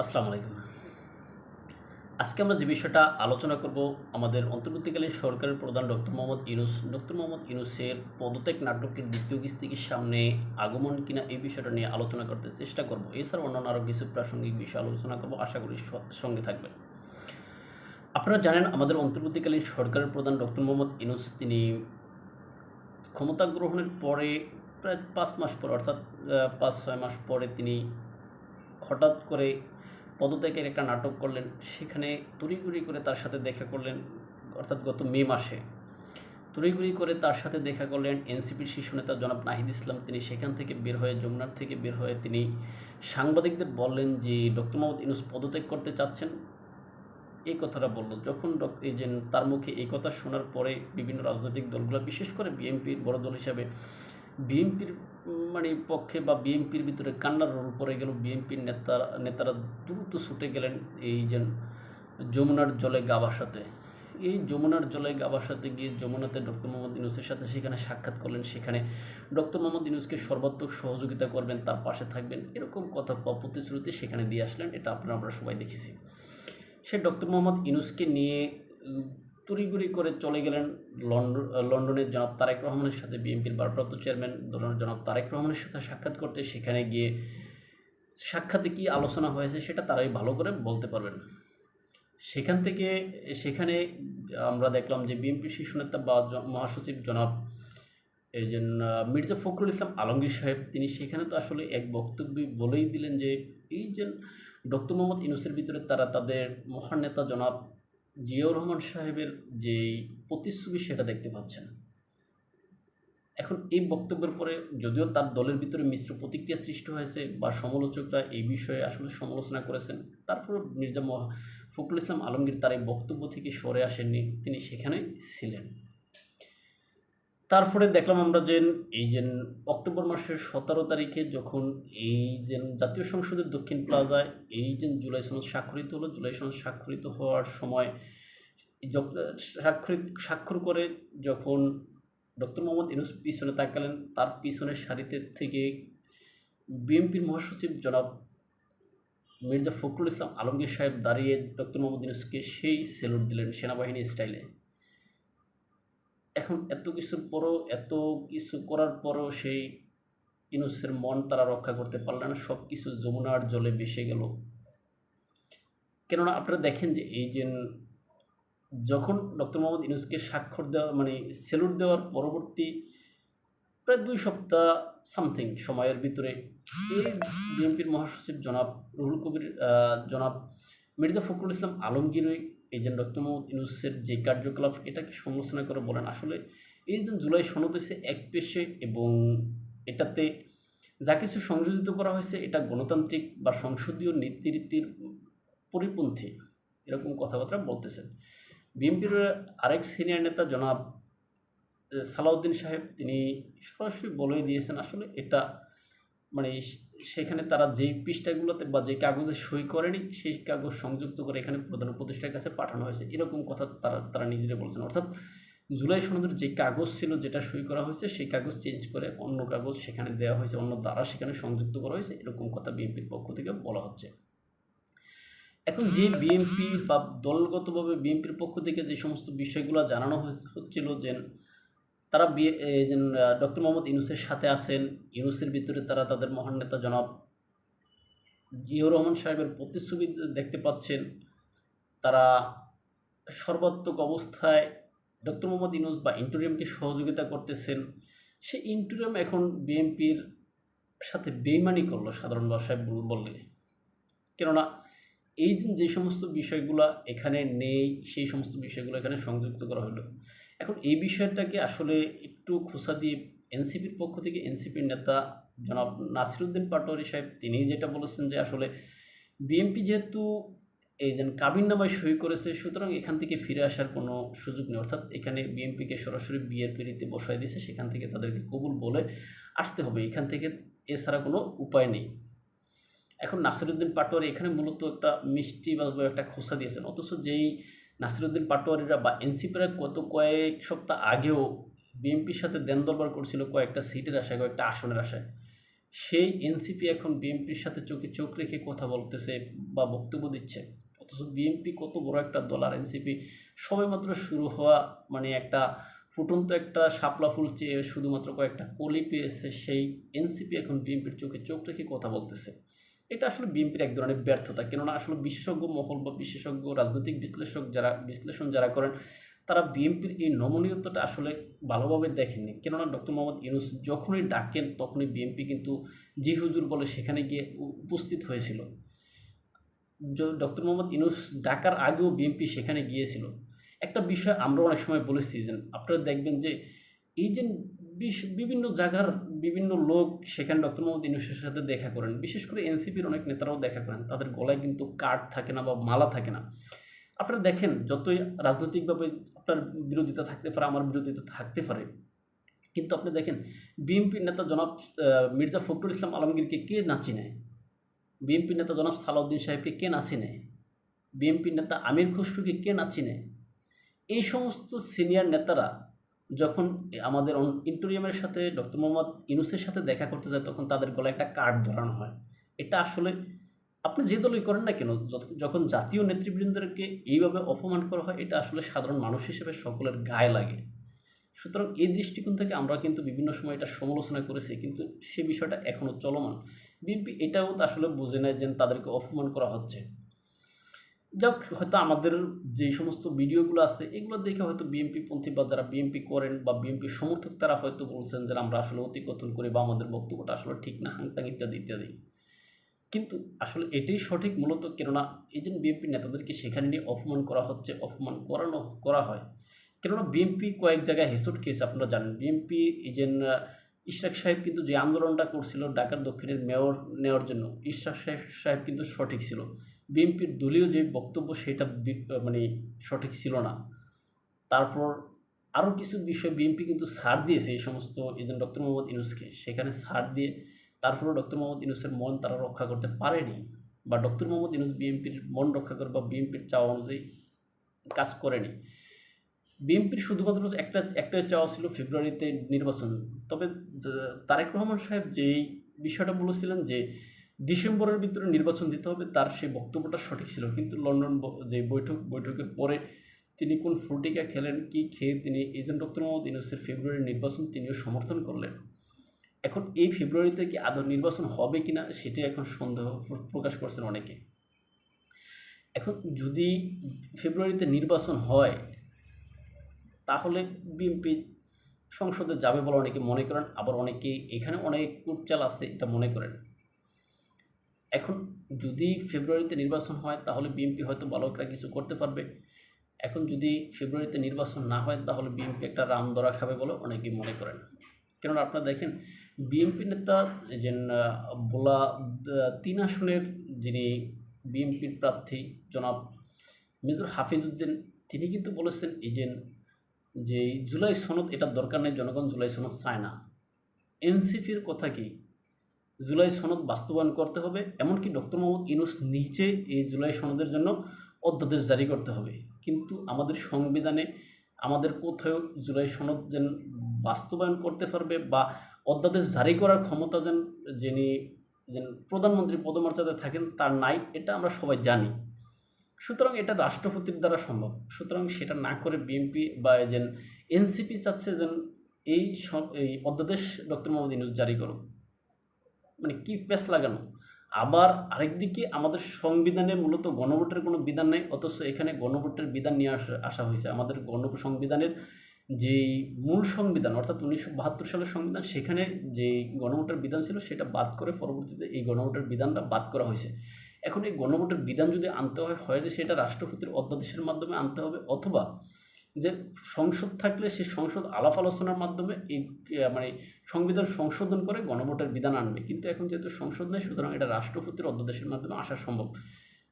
আসসালামু আলাইকুম। আজকে আমরা যে বিষয়টা আলোচনা করব আমাদের অন্তর্বর্তীকালীন সরকারের প্রধান ডক্টর মোহাম্মদ ইউনুস, ডক্টর মোহাম্মদ ইউনুসের পদত্যাগ নাটকের দ্বিতীয় কিস্তিকে সামনে আগমন কিনা এই বিষয়টা নিয়ে আলোচনা করতে চেষ্টা করব। এছাড়া অন্যান্য আরও কিছু প্রাসঙ্গিক বিষয় আলোচনা করব, আশা করি সঙ্গে থাকবেন। আপনারা জানেন আমাদের অন্তর্বর্তীকালীন সরকারের প্রধান ডক্টর মোহাম্মদ ইউনুস, তিনি ক্ষমতা গ্রহণের পরে প্রায় পাঁচ মাস পর, অর্থাৎ পাঁচ ছয় মাস পরে তিনি হঠাৎ করে পদত্যাগের একটা নাটক করলেন। সেখানে তড়িঘড়ি করে তার সাথে দেখা করলেন, অর্থাৎ গত মে মাসে। তড়িঘড়ি করে তার সাথে দেখা করলেন এনসিপির শীর্ষ নেতা জনাব নাহিদ ইসলাম। তিনি সেখান থেকে বের হয়ে, যমুনার থেকে বের হয়ে তিনি সাংবাদিকদের বললেন যে, ডক্টর মোহাম্মদ ইউনুস পদত্যাগ করতে চাচ্ছেন? এই কথাটা বলল। যখন এই যে তার মুখে এই কথা শোনার পরে বিভিন্ন রাজনৈতিক দলগুলো, বিশেষ করে বিএনপির বড় দল হিসাবে বিএনপির মানে পক্ষে বা বিএনপির ভিতরে কান্নার রোল পড়ে গেল। বিএনপির নেতারা নেতারা দ্রুত ছুটে গেলেন এই যে যমুনার জলে গাবার সাথে। এই যমুনার জলে গাবার সাথে গিয়ে যমুনাতে ডক্টর মোহাম্মদ ইউনুসের সাথে সেখানে সাক্ষাৎ করলেন। সেখানে ডক্টর মোহাম্মদ ইউনুসকে সর্বাত্মক সহযোগিতা করবেন, তার পাশে থাকবেন। এরকম কথা বা প্রতিশ্রুতি সেখানে দিয়ে আসলেন। এটা আপনারা, আমরা সবাই দেখেছি। সে ডক্টর মোহাম্মদ ইউনুসকে নিয়ে উম, তড়িঘড়ি করে চলে গেলেন লন্ডন লন্ডনের জনাব তারেক রহমানের সাথে বিএনপির ভারপ্রাপ্ত চেয়ারম্যান জনাব তারেক রহমানের সাথে সাক্ষাৎ করতে সেখানে গিয়ে সাক্ষাতে কি আলোচনা হয়েছে সেটা তারাই ভালো করে বলতে পারবেন। সেখান থেকে সেখানে আমরা দেখলাম যে বিএনপি শীর্ষ নেতা বা মহাসচিব জনাব এই যে মির্জা ফখরুল ইসলাম আলমগীর সাহেব তিনি সেখানে তো আসলে এক বক্তব্য বলেই দিলেন যে এই যে ডক্টর মোহাম্মদ ইউনুসের ভিতরে তারা তাদের মহান নেতা জনাব জিয়াউর রহমান সাহেবের যে প্রতিচ্ছবি সেটা দেখতে পাচ্ছেন। এখন এই বক্তব্যের পরে যদিও তার দলের ভিতরে মিশ্র প্রতিক্রিয়া সৃষ্টি হয়েছে বা সমালোচকরা এই বিষয়ে আসলে সমালোচনা করেছেন তারপর মির্জা ফখরুল ইসলাম আলমগীর তার এই বক্তব্য থেকে সরে আসেননি, তিনি সেখানে ছিলেন। তারপরে দেখলাম আমরা যে এই যে অক্টোবর মাসের সতেরো তারিখে যখন এই যে জাতীয় সংসদের দক্ষিণ প্লাজায় এই যে জুলাই সনদ স্বাক্ষরিত হলো, জুলাই সনদ স্বাক্ষরিত হওয়ার সময় স্বাক্ষরিত, স্বাক্ষর করে যখন ডক্টর মোহাম্মদ ইউনুস পিছনে তাকালেন, তার পিছনের সারিতে থেকে বিএনপির মহাসচিব জনাব মির্জা ফখরুল ইসলাম আলমগীর সাহেব দাঁড়িয়ে ডক্টর মোহাম্মদ ইউনুসকে সেই সেলুট দিলেন সেনাবাহিনী স্টাইলে। এখন এত কিছুর পরও, এত কিছু করার পরও সেই ইনুসের মন তারা রক্ষা করতে পারলেন না সব কিছু যমুনার জলে ভেসে গেল। কেননা আপনারা দেখেন যে এই যে যখন ডক্টর মোহাম্মদ ইনুসকে স্বাক্ষর দেওয়া মানে সেলুট দেওয়ার পরবর্তী প্রায় দুই সপ্তাহ সামথিং সময়ের ভিতরে এই বিএনপির মহাসচিব জনাব রুহুল কবির জনাব মির্জা ফখরুল ইসলাম আলমগীর এই যে ডক্টর মোহাম্মদ ইউনুসের যে কার্যকলাপ এটাকে সমালোচনা করে বলেন? আসলে এই যে জুলাই সনদ হয়েছে এক পেশে এবং এটাতে যা কিছু সংযোজিত করা হয়েছে, এটা গণতান্ত্রিক বা সংসদীয় নীতিরীতির পরিপন্থী, এরকম কথাবার্তা বলতেছেন। বিএনপির আরেক সিনিয়র নেতা জনাব সালাউদ্দিন সাহেব, তিনি সরাসরি বলেই দিয়েছেন, আসলে এটা মানে সেখানে তারা যেই পৃষ্ঠাগুলোতে বা যে কাগজে সই করেনি, সেই কাগজ সংযুক্ত করে এখানে প্রধান উপদেষ্টার কাছে পাঠানো হয়েছে। এরকম কথা তারা তারা নিজেরা বলছেন। অর্থাৎ জুলাই সনদের যে কাগজ ছিল যেটা সই করা হয়েছে, সেই কাগজ চেঞ্জ করে অন্য কাগজ সেখানে দেওয়া হয়েছে, অন্য দ্বারা সেখানে সংযুক্ত করা হয়েছে, এরকম কথা বিএনপির পক্ষ থেকে বলা হচ্ছে। এখন যে বিএনপি বা দলগতভাবে বিএনপির পক্ষ থেকে যে সমস্ত বিষয়গুলো জানানো হচ্ছে- হচ্ছিল যে তারা ডক্টর মোহাম্মদ ইউনুসের সাথে আছেন। ইউনুসের ভিতরে তারা তাদের মহান নেতা জনাব জিয়াউর রহমান সাহেবের প্রতিচ্ছবি দেখতে পাচ্ছেন। তারা সর্বাত্মক অবস্থায় ডক্টর মোহাম্মদ ইউনুস বা ইন্টোরিয়ামকে সহযোগিতা করতেছেন। সে ইন্টোরিয়াম এখন বিএনপির সাথে বেইমানি করল সাধারণ ভাষায় বল- বললে। কেননা এই যে যে সমস্ত বিষয়গুলো এখানে নেই, সেই সমস্ত বিষয়গুলো এখানে সংযুক্ত করা হলো। এখন এই বিষয়টাকে আসলে একটু খোসা দিয়ে এনসিপির পক্ষ থেকে এনসিপির নেতা জনাব নাসিরুদ্দিন পাটোয়ারি সাহেব, তিনি যেটা বলেছেন যে আসলে বিএনপি যেহেতু এই যে কাবিন নামায় সই করেছে, সুতরাং এখান থেকে ফিরে আসার কোনো সুযোগ নেই। অর্থাৎ এখানে বিএনপিকে সরাসরি বিয়ের পিড়িতে বসায় দিয়েছে, সেখান থেকে তাদেরকে কবুল বলে আসতে হবে। এখান থেকে এছাড়া কোনো উপায় নেই। এখন নাসিরুদ্দিন পাটোয়ারি এখানে মূলত একটা মিষ্টি বা একটা খোসা দিয়েছেন। অথচ যেই নাসিরুদ্দিন পাটোয়ারিরা বা এনসিপিরা কত কয়েক সপ্তাহ আগেও বিএনপির সাথে দেন দরবার করছিল কয়েকটা সিটের আশায়, কয়েকটা আসনের আশায়। সেই এনসিপি এখন বিএনপির সাথে চোখে চোখ রেখে কথা বলতেছে বা বক্তব্য দিচ্ছে। অথচ বিএনপি কত বড় একটা দল আর এনসিপি সবেমাত্র শুরু হওয়া মানে একটা ফুটন্ত একটা শাপলা ফুল চেয়ে শুধুমাত্র কয়েকটা কলি পেয়েছে, সেই এনসিপি এখন বিএনপির চোখে চোখ রেখে কথা বলতেছে। এটা আসলে বিএনপির এক ধরনের ব্যর্থতা। কেননা আসলে বিশেষজ্ঞ মহল বা বিশেষজ্ঞ রাজনৈতিক বিশ্লেষক যারা, বিশ্লেষণ যারা করেন, তারা বিএনপির এই নমনীয়তাটা আসলে ভালোভাবে দেখেননি। কেননা ডক্টর মোহাম্মদ ইউনুস যখনই ডাকেন তখনই বিএনপি কিন্তু জি হুজুর বলে সেখানে গিয়ে উপস্থিত হয়েছিল। ডক্টর মোহাম্মদ ইউনুস ডাকার আগেও বিএনপি সেখানে গিয়েছিল। একটা বিষয় আমরা অনেক সময় বলেছি যে, আপনারা দেখবেন যে এই যে বিভিন্ন জায়গার বিভিন্ন লোক সেখানে ডক্টর মোহাম্মদ ইউনুসের সাথে দেখা করেন। বিশেষ করে এনসিপির অনেক নেতারাও দেখা করেন। তাদের গলায় কিন্তু কার্ড থাকে না বা মালা থাকে না। আপনারা দেখেন, যতই রাজনৈতিকভাবে আপনার বিরোধিতা থাকতে পারে, আমার বিরোধিতা থাকতে পারে, কিন্তু আপনি দেখেন, বিএনপির নেতা জনাব মির্জা ফখরুল ইসলাম আলমগীরকে কে নাচি নেয় বিএনপির নেতা জনাব সালাউদ্দিন সাহেবকে কে নাচি নেয় বিএনপির নেতা আমির খসরুকে কে নাচি নেয় এই সমস্ত সিনিয়র নেতারা যখন আমাদের ইন্টোরিয়ামের সাথে ডক্টর মোহাম্মদ ইনুসের সাথে দেখা করতে যায়, তখন তাদের গলায় একটা কার্ড ধরানো হয়। এটা আসলে আপনি যে দলই করেন না কেন যখন জাতীয় নেতৃবৃন্দকে এইভাবে অপমান করা হয়, এটা আসলে সাধারণ মানুষ হিসেবে সকলের গায়ে লাগে। সুতরাং এই দৃষ্টিকোণ থেকে আমরা কিন্তু বিভিন্ন সময় এটা সমালোচনা করেছি, কিন্তু সে বিষয়টা এখনও চলমান। বিএনপি এটাও তো আসলে বুঝে নেয় যে তাদেরকে অপমান করা হচ্ছে। যাক, হয়তো আমাদের যে সমস্ত ভিডিওগুলো আছে, এগুলো দেখে হয়তো বিএনপি পন্থী বা যারা বিএনপি করেন বা বিএনপি সমর্থক, তারা হয়তো বলছেন যে আমরা আসলে অতিকথন করি বা আমাদের বক্তব্যটা আসলে ঠিক না, হাংতাং ইত্যাদি ইত্যাদি। কিন্তু আসলে এটাই সঠিক মূলত, কেননা এই যে বিএনপি নেতাদেরকে সেখানে নিয়ে অপমান করা হচ্ছে, অপমান করানো, করা হয়। কেননা বিএনপি কয়েক জায়গায় হেসট খেয়েছে, আপনারা জানেন। বিএনপি এই যে ইশরাক সাহেব কিন্তু যে আন্দোলনটা করছিল ঢাকার দক্ষিণের মেয়র নেওয়ার জন্য, ইশরাক সাহেব সাহেব কিন্তু সঠিক ছিল। বিএনপির দলীয় যে বক্তব্য সেটা মানে সঠিক ছিল না। তারপর আরও কিছু বিষয় বিএনপি কিন্তু সার দিয়েছে, এই সমস্ত এজেন্ট ডক্টর মোহাম্মদ ইউনুসকে। সেখানে ছাড় দিয়ে তারপরেও ডক্টর মোহাম্মদ ইউনুসের মন তারা রক্ষা করতে পারেনি বা ডক্টর মোহাম্মদ ইউনুস বিএনপির মন রক্ষা করে বা বিএনপির চাওয়া অনুযায়ী কাজ করেনি। বিএনপির শুধুমাত্র একটা, একটাই চাওয়া ছিল ফেব্রুয়ারিতে নির্বাচন। তবে তারেক রহমান সাহেব যেই বিষয়টা বলেছিলেন যে ডিসেম্বরের ভিতরে নির্বাচন দিতে হবে, তার সেই বক্তব্যটা সঠিক ছিল। কিন্তু লন্ডন যে বৈঠক, বৈঠকের পরে তিনি কোন ফুলটিকা খেলেন, কি খেয়ে তিনি এজেন্ট ডক্টর মোহাম্মদ ইউনুসের ফেব্রুয়ারি নির্বাচন তিনিও সমর্থন করলেন। এখন এই ফেব্রুয়ারিতে কি আদৌ নির্বাচন হবে কিনা সেটি এখন সন্দেহ প্রকাশ করছেন অনেকে। এখন যদি ফেব্রুয়ারিতে নির্বাচন হয়, তাহলে বিএনপি সংসদে যাবে বলে অনেকে মনে করেন, আবার অনেকে এখানে অনেক কুটচাল আছে এটা মনে করেন। এখন যদি ফেব্রুয়ারিতে নির্বাচন হয়, তাহলে বিএনপি হয়তো একটা কিছু করতে পারবে। এখন যদি ফেব্রুয়ারিতে নির্বাচন না হয়, তাহলে বিএনপি একটা রাম ধরা খাবে বলে অনেকেই মনে করেন। কেননা আপনারা দেখেন, বিএনপি নেতা যে বোলা তিন আসনের যিনি বিএনপির প্রার্থী জনাব মেজর হাফিজউদ্দিন, তিনি কিন্তু বলেছেন, এই যে যে জুলাই সনদ, এটার দরকার নেই, জনগণ জুলাই সনদ চায় না। এনসিপির কথা কি? জুলাই সনদ বাস্তবায়ন করতে হবে, এমনকি ডক্টর মোহাম্মদ ইউনুস নিজে এই জুলাই সনদের জন্য অধ্যাদেশ জারি করতে হবে। কিন্তু আমাদের সংবিধানে আমাদের কোথাও জুলাই সনদ যেন বাস্তবায়ন করতে পারবে বা অধ্যাদেশ জারি করার ক্ষমতা যেন, যিনি যেন প্রধানমন্ত্রী পদমর্যাদায় থাকেন, তার নাই, এটা আমরা সবাই জানি। সুতরাং এটা রাষ্ট্রপতির দ্বারা সম্ভব। সুতরাং সেটা না করে বিএনপি বা যেন এনসিপি চাচ্ছে যেন এই এই অধ্যাদেশ ডক্টর মোহাম্মদ ইউনুস জারি করুক। মানে কি পেস লাগানো? আবার আরেকদিকে আমাদের সংবিধানে মূলত গণভোটের কোনো বিধান নেই, অথচ এখানে গণভোটের বিধান নিয়ে আসা আসা হয়েছে। আমাদের গণ সংবিধানের যে মূল সংবিধান, অর্থাৎ উনিশশো বাহাত্তর সালের সংবিধান, সেখানে যে গণভোটের বিধান ছিল, সেটা বাদ করে পরবর্তীতে এই গণভোটের বিধানটা বাদ করা হয়েছে। এখন এই গণভোটের বিধান যদি আনতে হয় হয় যে সেটা রাষ্ট্রপতির অধ্যাদেশের মাধ্যমে আনতে হবে, অথবা যে সংসদ থাকলে সেই সংসদ আলাপ আলোচনার মাধ্যমে এই মানে সংবিধান সংশোধন করে গণভোটের বিধান আনবে। কিন্তু এখন যেহেতু সংসদ নেই, সুতরাং এটা রাষ্ট্রপতির অধ্যাদেশের মাধ্যমে আসা সম্ভব।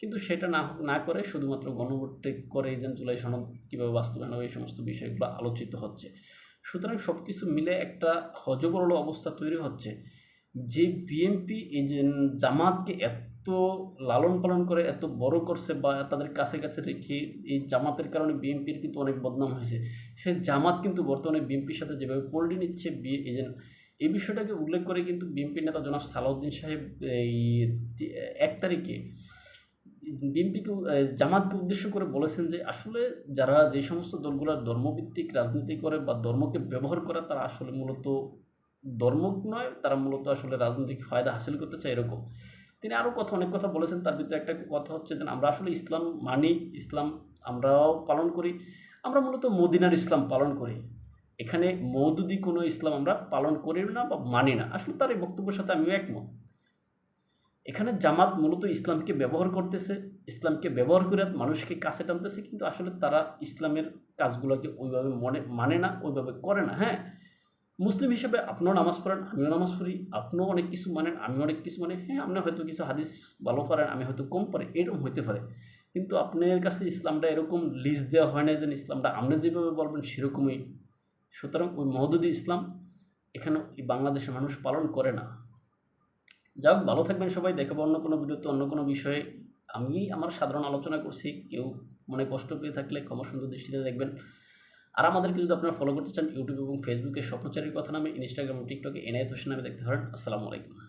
কিন্তু সেটা না না করে শুধুমাত্র গণভোটে করে এই যে জুলাই সনদ কীভাবে বাস্তবায়ন হবে এই সমস্ত বিষয়গুলো আলোচিত হচ্ছে। সুতরাং সব কিছু মিলে একটা হজবরল অবস্থা তৈরি হচ্ছে যে বিএনপি এই যে জামাতকে এত লালন পালন করে, এত বড় করছে বা তাদের কাছে কাছে রেখে এই জামাতের কারণে বিএনপির কিন্তু অনেক বদনাম হয়েছে। সে জামাত কিন্তু বর্তমানে বিএনপির সাথে যেভাবে পল্টি নিচ্ছে বি- এই যে এই বিষয়টাকে উল্লেখ করে কিন্তু বিএনপি নেতা জনাব সালাউদ্দিন সাহেব এই এক তারিখে বিএনপিকে জামাতকে উদ্দেশ্য করে বলেছেন যে আসলে যারা যে সমস্ত দলগুলো ধর্মভিত্তিক রাজনীতি করে বা ধর্মকে ব্যবহার করে, তারা আসলে মূলত ধর্ম নয়, তারা মূলত আসলে রাজনৈতিক ফায়দা হাসিল করতে চায় এরকম। তিনি আরও কথা, অনেক কথা বলেছেন। তার ভিতরে একটা কথা হচ্ছে যে, আমরা আসলে ইসলাম মানি, ইসলাম আমরাও পালন করি। আমরা মূলত মদিনার ইসলাম পালন করি। এখানে মৌদুদি কোনো ইসলাম আমরা পালন করি না বা মানি না। আসলে তার এই বক্তব্যের সাথে আমিও একমত। এখানে জামাত মূলত ইসলামকে ব্যবহার করতেছে। ইসলামকে ব্যবহার করে মানুষকে কাছে টানতেছে, কিন্তু আসলে তারা ইসলামের কাজগুলোকে ওইভাবে মনে মানে না, ওইভাবে করে না। হ্যাঁ মুসলিম হিসেবে আপনিও নামাজ পড়েন, আমিও নামাজ পড়ি, আপনিও অনেক কিছু মানেন আমি অনেক কিছু মানে হ্যাঁ আপনি হয়তো কিছু হাদিস ভালো পারেন, আমি হয়তো কম পারি, এরকম হইতে পারে। কিন্তু আপনার কাছে ইসলামটা এরকম লিজ দেওয়া হয় না যে ইসলামটা আপনি যেভাবে বলবেন সেরকমই। সুতরাং ওই মহদুদি ইসলাম এখানে বাংলাদেশের মানুষ পালন করে না। যাই হোক, ভালো থাকবেন সবাই, দেখাবো অন্য কোনো ভিডিওতে, অন্য কোনো বিষয়ে। আমি আমার সাধারণ আলোচনা করছি, কেউ মনে কষ্ট পেয়ে থাকলে ক্ষমা সুন্দর দৃষ্টিতে দেখবেন। আর আমাদেরকে যদি আপনারা ফলো করতে চান ইউটিউব এবং ফেসবুকে স্বপ্নচারীর কথা নামে ইনস্টাগ্রাম ও টিকটকে এনায়ত হোসেন নামে দেখতে পারেন। আসসালামু আলাইকুম।